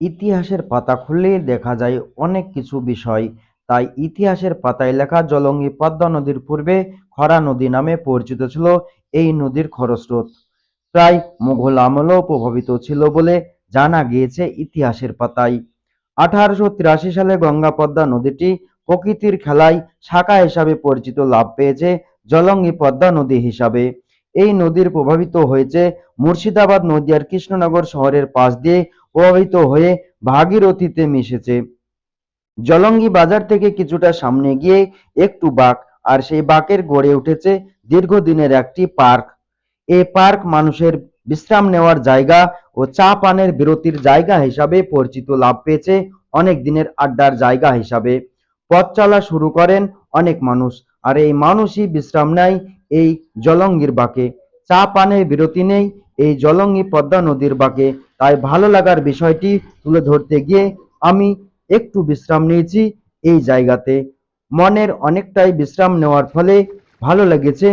ইতিহাসের পাতা খুললে দেখা যায় অনেক কিছু বিষয়। তাই ইতিহাসের পাতায় লেখা জলঙ্গি পদ্মা নদীর পূর্বে খরা নদী নামে পরিচিত ছিল এই নদীর খরস্রোত। প্রায় মুঘল আমলেও প্রভাবিত ছিল বলে জানা গিয়েছে ইতিহাসের পাতায়। আঠারোশো তিরাশি সালে গঙ্গা পদ্মা নদীটি প্রকৃতির খেলায় শাখা হিসাবে পরিচিত লাভ পেয়েছে জলঙ্গি পদ্মা নদী হিসাবে। এই নদীর প্রভাবিত হয়েছে মুর্শিদাবাদ নদী আর কৃষ্ণনগর শহরের পাশ দিয়ে প্রভাবিত হয়ে ভাগীরথীতে মিশেছে। জলঙ্গি বাজার থেকে কিছুটা সামনে গিয়ে একটু বাঁক আর সেই বাঁকের গড়ে উঠেছে দীর্ঘদিনের একটি পার্ক। এই পার্ক মানুষের বিশ্রাম নেওয়ার জায়গা ও চা পানের বিরতির জায়গা হিসাবে পরিচিত লাভ পেয়েছে অনেক দিনের আড্ডার জায়গা হিসাবে। পথ চলা শুরু করেন অনেক মানুষ আর এই মানুষই বিশ্রাম নেয় এই জলঙ্গির বাঁকে চা পানের বিরতি নেই এই জলঙ্গি পদ্মা নদীর বাঁকে তাই ভালো লাগার বিষয়টি তুলে ধরতে গিয়ে আমি একটু বিশ্রাম নিয়েছি এই জায়গাতে। মনের অনেকটাই বিশ্রাম নেওয়ার ফলে ভালো লেগেছে